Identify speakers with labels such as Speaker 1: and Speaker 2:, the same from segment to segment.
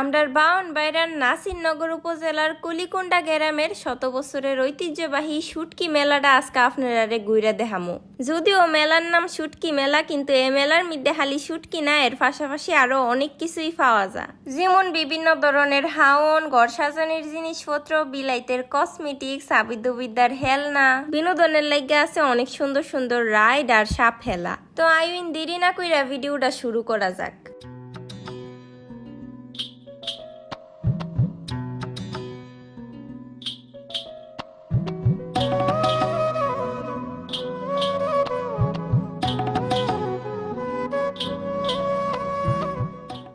Speaker 1: আমরার বাউন বাইরান নাসিরনগর উপজেলার কুলিকুন্ডা গ্রামের শত বছরের ঐতিহ্যবাহী শুটকি মেলাটা আজকে আপনারা গুইরা দেখামু। যদিও মেলার নাম শুটকি মেলা, কিন্তু এ মেলার মধ্যে হালি শুটকি না, এর পাশাপাশি আরও অনেক কিছুই পাওয়া যায়। যেমন বিভিন্ন ধরনের হাওন ঘর সাজানোর জিনিসপত্র, বিলাইতের কসমেটিক্স আবিদ্যবিদ্যার হেলনা, বিনোদনের লাগে আছে অনেক সুন্দর সুন্দর রাইড আর সাপ হেলা। তো আইন দেরি না কইরা ভিডিওটা শুরু করা যাক।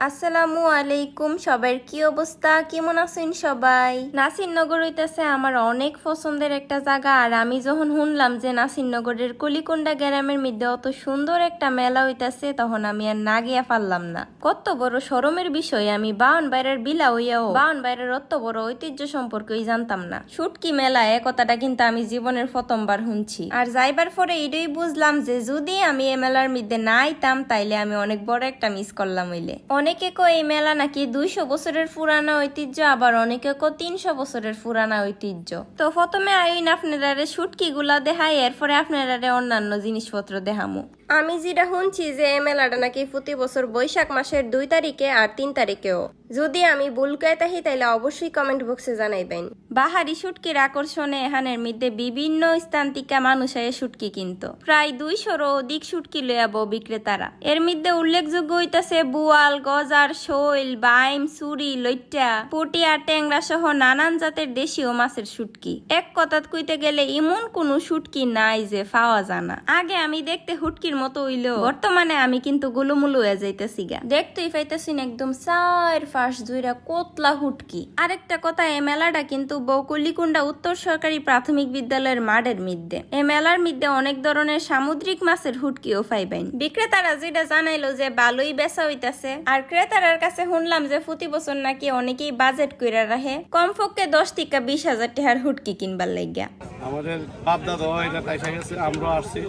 Speaker 1: আসসালামু আলাইকুম, সবার কি অবস্থা? কেমন আছেন সবাই? নাসিরনগর হইতেছে আমার অনেক পছন্দের একটা জায়গা, আর আমি যখন শুনলাম যে নাসিরনগরের কলিকুন্ডা গ্রামের মধ্যে অত সুন্দর একটা মেলা হইতেছে, তখন আমি আর না গিয়া পারলাম না। কত বড় সরমের বিষয়, আমি বাউন বাইরের বিলা হইয়াও, বাউন বাইরের অত বড় ঐতিহ্য সম্পর্কেই জানতাম না। শুটকি মেলা, এ কথাটা কিন্তু আমি জীবনের প্রথমবার শুনছি। আর যাইবার পরে এটাই বুঝলাম যে যদি আমি এ মেলার মধ্যে না আইতাম, তাইলে আমি অনেক বড় একটা মিস করলাম হইলে। অনেকে কো এই মেলা নাকি দুইশো বছরের পুরানা ঐতিহ্য, আবার অনেকে কো তিনশো বছরের পুরানা ঐতিহ্য। তো প্রথমে আইন আপনারা শুটকি গুলা দেখাই, এরপরে আপনারা অন্যান্য জিনিসপত্র দেখামু। আমি যেটা শুনছি যে এই মেলাটা নাকি প্রতি বছর বৈশাখ মাসের দুই তারিখে আর তিন তারিখেও। যদি আমি ভুল কয়ে থাকি, তাহলে অবশ্যই কমেন্ট বক্সে জানাইবেন। বাহারি শুটকির আকর্ষণে এখানের মধ্যে বিভিন্ন স্থান থেকে মানুষ আয়ে শুটকি কিনতো। প্রায় দুইশোরও অধিক শুটকি লয়াব বিক্রেতারা। এর মধ্যে উল্লেখযোগ্য হইতাছে বুয়াল, গজার, শৈল, বাইম সুরি লইট্টা, পটিয়া ট্যাংরা সহ নানান জাতের দেশীয় মাছের শুটকি। এক কথাত কইতে গেলে এমন কোনো শুটকি নাই যে পাওয়া জানা আগে আমি দেখতে হুটকির মতো হইল। বর্তমানে আমি কিন্তু গুলুমুলু হয়ে যাইতেছি গা। দেখতেই পাইতেছি না একদম চার ফাঁস জুইরা কোতলা হুটকি। আরেকটা কথা এই মেলাটা কিন্তু বৌকুলিকুন্ডা উত্তর সরকারি প্রাথমিক বিদ্যালয়ের মাঠের মধ্যে এই মেলার মধ্যে অনেক ধরনের সামুদ্রিক মাছের হুটকিও পাইবেন। বিক্রেতারা যেটা জানাইলো যে ভালোই বেচা হইতাছে আর ক্রেতারার কাছে শুনলাম যে প্রতি বছর নাকি অনেকেই বাজেট কইরা রাখে কমপক্ষে দশ থেকে বিশ হাজার টাকার হুটকি কিনবার লাগিয়া
Speaker 2: আমাদের বাপ দাদা এটা তাইসা গেছে আমরাও আসছি।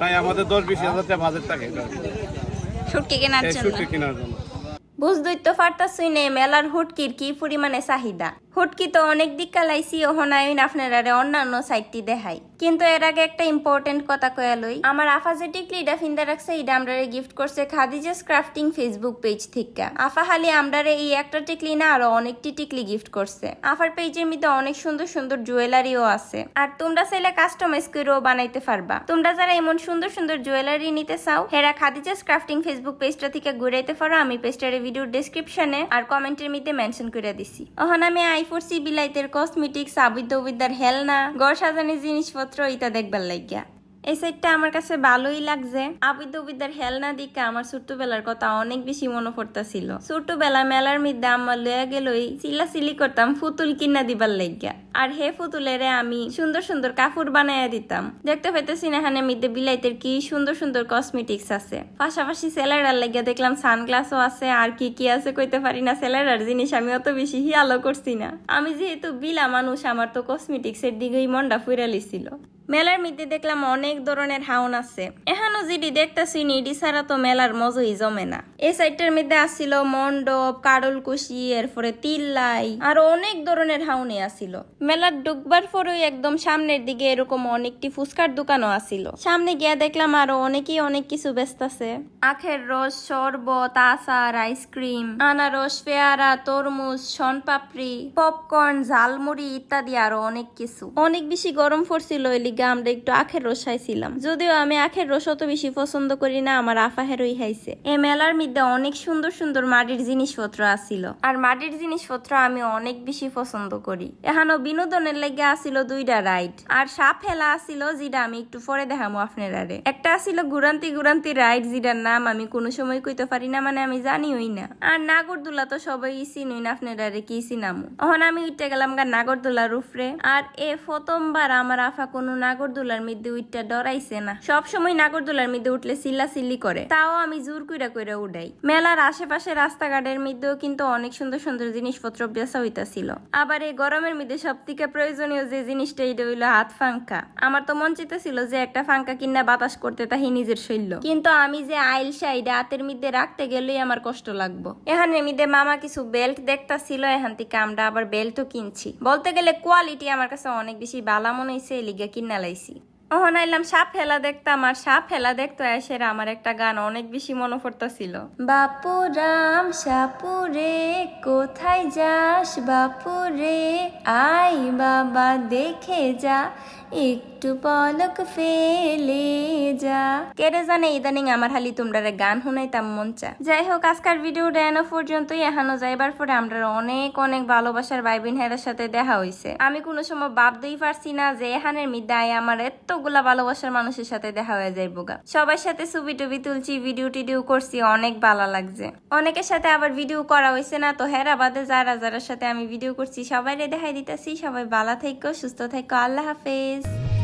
Speaker 2: তাই আমাদের দশ বিশ হাজার টাকা বাজেট থাকে
Speaker 3: শুটকি কেনার জন্য।
Speaker 2: শুটকি কেনার জন্য।
Speaker 1: বুঝদই তো পারতাছই নে মেলার হুটকির কি পরিমাণে চাহিদা? হুটকি তো অনেক দিক কালাইছি ওহনায়ন আপনারা অন্যান্য সাইটটি দেখাই। কিন্তু এর আগে একটা ইম্পর্টেন্ট কথা কয়া লই। আমার আফা যে টিকলিটা ফিন্দা রাখছে, এটা আমরারে গিফট করছে খাদিজাস ক্রাফটিং ফেসবুক পেজ থেকে আফা হালি আমরারে এই একটা টিকলি না, আরও অনেকটি টিকলি গিফট করছে। আফার পেজের মধ্যে অনেক সুন্দর সুন্দর জুয়েলারিও আছে। আর তোমরা চাইলে কাস্টমাইজ করেও বানাইতে পারবা। তোমরা যারা এমন সুন্দর সুন্দর জুয়েলারি নিতে চাও, হেরা খাদিজাস ক্রাফটিং ফেসবুক পেজটা থেকে ঘুরাইতে পারো। আমি পেজটার ভিডিওর ডেসক্রিপশনে আর কমেন্টের মধ্যে মেনশন করে দিছি। ওখান আমি আইফোর সি বিলাইতের কসমেটিক্স আবিদ্যবিদ্যার হেলনা, ঘর সাজানোর জিনিসপত্র ইতা দেখবার লাগিয়া। এই সাইডটা আমার কাছে ভালোই লাগছে। আবিদ্যবিদ্যার হেলনা দিকে আমার ছোট্টবেলার কথা অনেক বেশি মনে পড়তাছিল। ছোট্টবেলা মেলার মধ্যে আমার লয়া গেলই চিলা চিলি করতাম ফুতুল কিনা দিবার লাগিয়া আর হে ফুতুলেরে আমি সুন্দর সুন্দর কাপড় বানাইয়া দিতাম। দেখতে পাইতেছি না এখানে মধ্যে বিলাইতের কি সুন্দর সুন্দর কসমেটিক্স আছে। পাশাপাশি সেলারার লাগিয়া দেখলাম সানগ্লাসও আছে। আর কি কি আছে কইতে পারি না সেলারার জিনিস আমি অত বেশি হিয়ালো করছি না। আমি যেহেতু বিলা মানুষ, আমার তো কসমেটিক্স এর দিকেই মনটা ফুইরা লিছিল। মেলার মধ্যে দেখলাম অনেক ধরনের হাউন আছে। এখানো যেটি দেখতেছি, নিডি ছাড়া তো মেলার মজই জমে না। এই সাইডটার মধ্যে আসছিল মণ্ডপ কাডলকুশি এরপরে তিল্লাই, আর অনেক ধরনের হাউনে আসিল। মেলার ঢুকবার পরেই একদম সামনের দিকে এরকম অনেকটি ফুচকার দোকানও আসিল। সামনে গিয়া দেখলাম আরও অনেকেই অনেক কিছু ব্যস্ত আছে। আখের রস, শরবত, আচার, আইসক্রিম, আনারস, পেয়ারা, তরমুজ, শনপাপড়ি, পপকর্ন, ঝালমুড়ি ইত্যাদি আরও অনেক কিছু। অনেক বেশি গরম পড়ছিল লিগে আমরা একটু আখের রস খাইছিলাম। যদিও আমি আখের রস অত বেশি পছন্দ করি না, আমার আফাহেরই খাইছে। এই মেলার মধ্যে অনেক সুন্দর সুন্দর মাটির জিনিসপত্র আসিল আর মাটির জিনিসপত্র আমি অনেক বেশি পছন্দ করি। এখানো বিনোদনের লেগে আসিল দুইটা রাইড, আর সাপ ফেলা আসিল যেটা আমি একটু পরে দেখামো আপনারারে। একটা আসিল ঘুরান্তি ঘুরান্তি রাইড, যেটার নাম আমি কোনো সময় কইতে পারি না মানে আমি জানিওই না। আর নাগরদোলা তো সবাই চিনুই না আপনারারে কি চিনামু। এখন আমি উঠতে গেলাম গা নাগরদোলার উপরে, আর এ প্রথমবার আমার আফা কোনো নাগরদোলার মধ্যে উঠটা ডরাইছে না। সব সময় নাগরদোলার মধ্যে উঠলে চিল্লা চিল্লি করে। তাও আমি জোর কইরা কইরা উড়াই। মেলার আশেপাশে রাস্তাঘাটের মধ্যেও কিন্তু অনেক সুন্দর সুন্দর জিনিসপত্র বেচা হইতাছিল। আবার এই গরমের মধ্যে সব থেকে প্রয়োজনীয় যে জিনিসটা এটা হইল হাত ফাঙ্কা। আমার তো মন চাইতেছিল যে একটা ফাঙ্কা কিনা বাতাস করতে তাহি নিজের শৈল্য। কিন্তু আমি যে আইল সাইডে হাতের মধ্যে রাখতে গেলেই আমার কষ্ট লাগবো। এখানের মধ্যে মামা কিছু বেল্ট দেখতাছিল, এখান থেকে আমরা আবার বেল্টও কিনছি। বলতে গেলে কোয়ালিটি আমার কাছে অনেক বেশি বালা মনে হয়েছে লিগে কিনা লাইছি ওহন আইলাম, সাপ ফেলা দেখতাম, আর সাপ ফেলা দেখতো এসে আমার একটা গান অনেক বেশি মনে বাপু বাপুরাম সাপুরে, কোথায় যাস বাপুরে? আই বাবা, দেখে যা। একটু পলক ফেলে যা। কেড়ে জানে, ইদানিং আমার হালি তোমরা গান শুনাইতাম মন চা। যাই হোক আজকার ভিডিওটা এনো পর্যন্তই। এহানো যাইবার পরে আমরা অনেক অনেক ভালোবাসার ভাই বোন সাথে দেখা হইছে। আমি কোনো সময় ভাবতেই পারছি না যে এহানের মিদায় আমার এতগুলা ভালোবাসার মানুষের সাথে দেখা হয়ে যাইব গা। সবার সাথে ছবি টবি তুলছি, ভিডিও টিডিও করছি, অনেক ভালো লাগছে। অনেকের সাথে আবার ভিডিও করা হয়েছে না, তো হেরা বাদে যারা যারা সাথে আমি ভিডিও করছি সবাই দেখাই দিতেছি। সবাই ভালো থেকো, সুস্থ থেকো, আল্লাহ হাফেজ। guys.